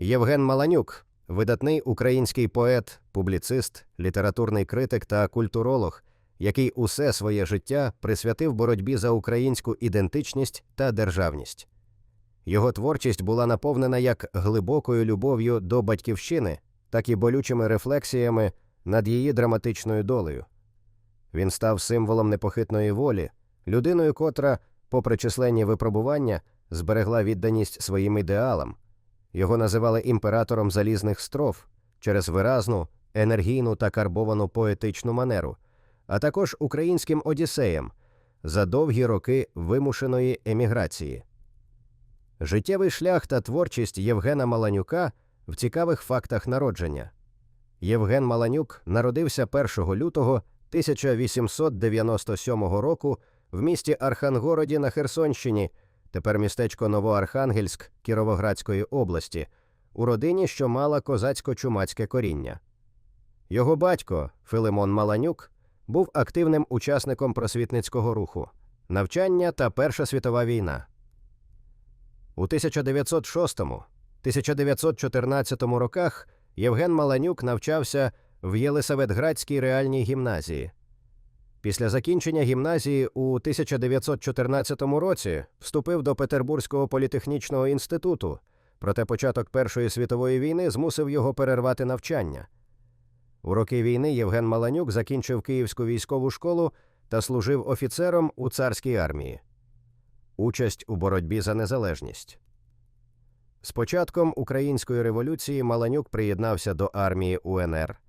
Євген Маланюк, видатний український поет, публіцист, літературний критик та культуролог, який усе своє життя присвятив боротьбі за українську ідентичність та державність. Його творчість була наповнена як глибокою любов'ю до батьківщини, так і болючими рефлексіями над її драматичною долею. Він став символом непохитної волі, людиною, котра, попри численні випробування, зберегла відданість своїм ідеалам. Його називали імператором залізних строф через виразну, енергійну та карбовану поетичну манеру, а також українським одіссеєм за довгі роки вимушеної еміграції. Життєвий шлях та творчість Євгена Маланюка в цікавих фактах народження. Євген Маланюк народився 1 лютого 1897 року в місті Архангороді на Херсонщині, тепер містечко Новоархангельськ Кіровоградської області, у родині, що мала козацько-чумацьке коріння. Його батько Филимон Маланюк був активним учасником просвітницького руху, навчання та Перша світова війна. У 1906-1914 роках Євген Маланюк навчався в Єлисаветградській реальній гімназії. Після закінчення гімназії у 1914 році вступив до Петербурзького політехнічного інституту, проте початок Першої світової війни змусив його перервати навчання. У роки війни Євген Маланюк закінчив Київську військову школу та служив офіцером у царській армії. Участь у боротьбі за незалежність. З початком української революції Маланюк приєднався до армії УНР,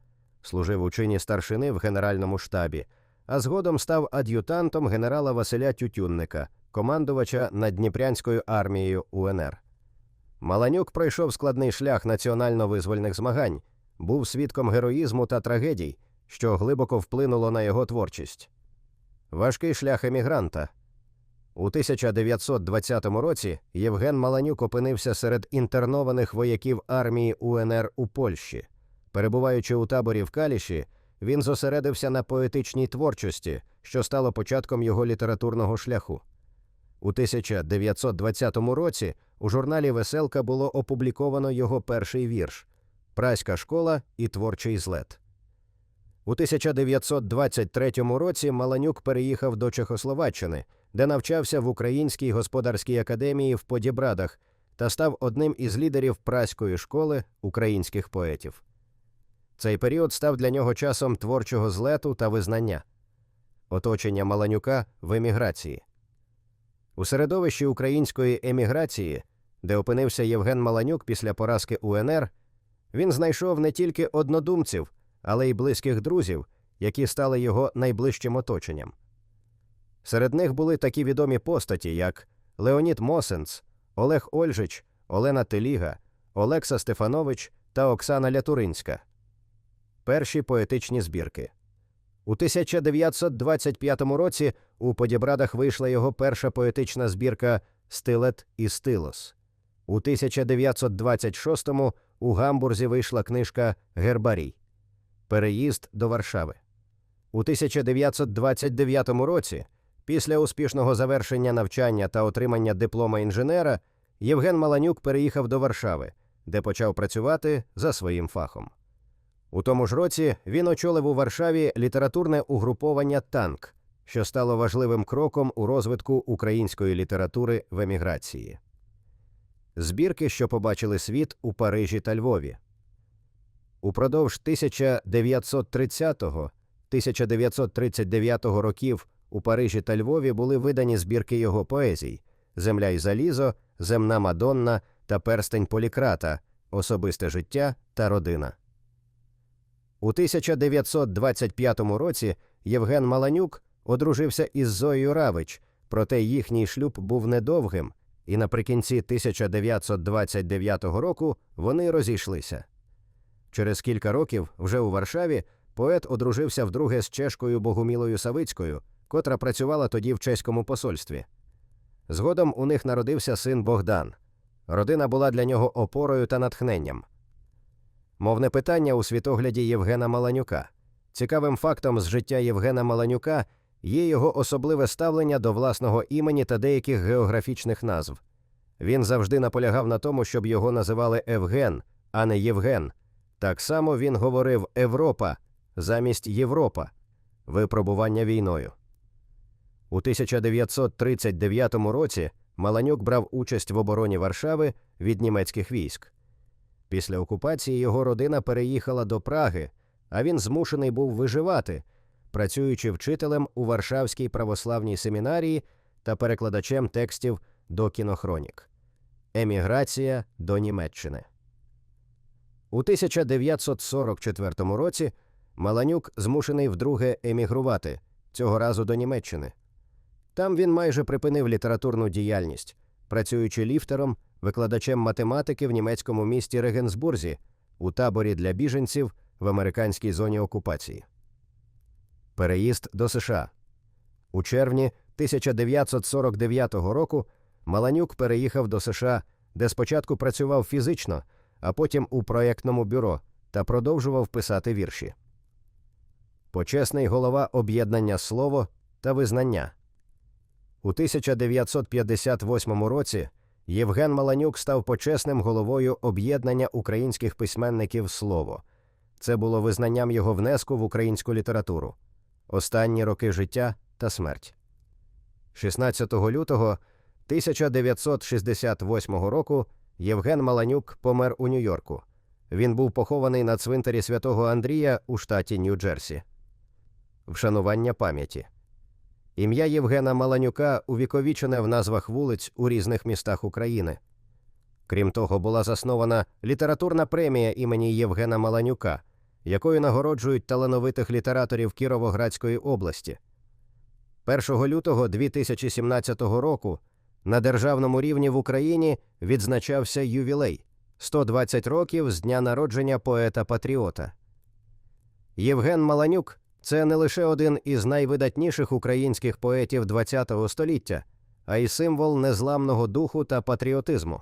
служив у чині старшини в Генеральному штабі, а згодом став ад'ютантом генерала Василя Тютюнника, командувача Наддніпрянською армією УНР. Маланюк пройшов складний шлях національно-визвольних змагань, був свідком героїзму та трагедій, що глибоко вплинуло на його творчість. Важкий шлях емігранта. У 1920 році Євген Маланюк опинився серед інтернованих вояків армії УНР у Польщі. Перебуваючи у таборі в Каліші, він зосередився на поетичній творчості, що стало початком його літературного шляху. У 1920 році у журналі Веселка було опубліковано його перший вірш Праська школа і творчий злет. У 1923 році Маланюк переїхав до Чехословаччини, де навчався в Українській господарській академії в Подібрадах та став одним із лідерів праської школи українських поетів. Цей період став для нього часом творчого злету та визнання, оточення Маланюка в еміграції. У середовищі української еміграції, де опинився Євген Маланюк після поразки УНР, він знайшов не тільки однодумців, але й близьких друзів, які стали його найближчим оточенням. Серед них були такі відомі постаті, як Леонід Мосенц, Олег Ольжич, Олена Теліга, Олекса Стефанович та Оксана Лятуринська. Перші поетичні збірки. У 1925 році у Подібрадах вийшла його перша поетична збірка Стилет і Стилос. У 1926-му у Гамбурзі вийшла книжка Гербарій Переїзд до Варшави. У 1929 році, після успішного завершення навчання та отримання диплома інженера, Євген Маланюк переїхав до Варшави, де почав працювати за своїм фахом. У тому ж році він очолив у Варшаві літературне угруповання Танк, що стало важливим кроком у розвитку української літератури в еміграції. Збірки, що побачили світ у Парижі та Львові. Упродовж 1930-1939 років у Парижі та Львові були видані збірки його поезій Земля і залізо, Земна Мадонна та Перстень Полікрата, Особисте життя та родина. У 1925 році Євген Маланюк одружився із Зоєю Равич, проте їхній шлюб був недовгим, і наприкінці 1929 року вони розійшлися. Через кілька років, вже у Варшаві, поет одружився вдруге з чешкою Богумілою Савицькою, котра працювала тоді в чеському посольстві. Згодом у них народився син Богдан. Родина була для нього опорою та натхненням. Мовне питання у світогляді Євгена Маланюка. Цікавим фактом з життя Євгена Маланюка є його особливе ставлення до власного імені та деяких географічних назв. Він завжди наполягав на тому, щоб його називали Евген, а не Євген. Так само він говорив Європа замість Європа випробування війною. У 1939 році Маланюк брав участь в обороні Варшави від німецьких військ. Після окупації його родина переїхала до Праги, а він змушений був виживати, працюючи вчителем у Варшавській православній семінарії та перекладачем текстів до кінохронік. Еміграція до Німеччини. У 1944 році Маланюк змушений вдруге емігрувати, цього разу до Німеччини. Там він майже припинив літературну діяльність, працюючи ліфтером, викладачем математики в німецькому місті Регенсбурзі у таборі для біженців в американській зоні окупації. Переїзд до США. У червні 1949 року Маланюк переїхав до США, де спочатку працював фізично, а потім у проєктному бюро та продовжував писати вірші. Почесний голова об'єднання Слово та визнання. У 1958 році Євген Маланюк став почесним головою об'єднання українських письменників Слово. Це було визнанням його внеску в українську літературу, останні роки життя та смерть. 16 лютого 1968 року Євген Маланюк помер у Нью-Йорку. Він був похований на цвинтарі святого Андрія у штаті Нью-Джерсі. Вшанування пам'яті. Ім'я Євгена Маланюка увіковічене в назвах вулиць у різних містах України. Крім того, була заснована літературна премія імені Євгена Маланюка, якою нагороджують талановитих літераторів Кіровоградської області. 1 лютого 2017 року на державному рівні в Україні відзначався ювілей 120 років з дня народження поета-патріота. Євген Маланюк це не лише один із найвидатніших українських поетів ХХ століття, а й символ незламного духу та патріотизму.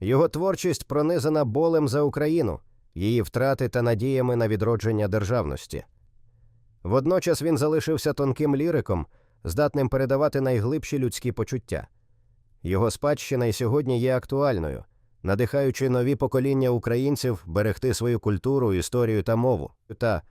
Його творчість пронизана болем за Україну, її втрати та надіями на відродження державності. Водночас він залишився тонким ліриком, здатним передавати найглибші людські почуття. Його спадщина й сьогодні є актуальною, надихаючи нові покоління українців берегти свою культуру, історію та мову та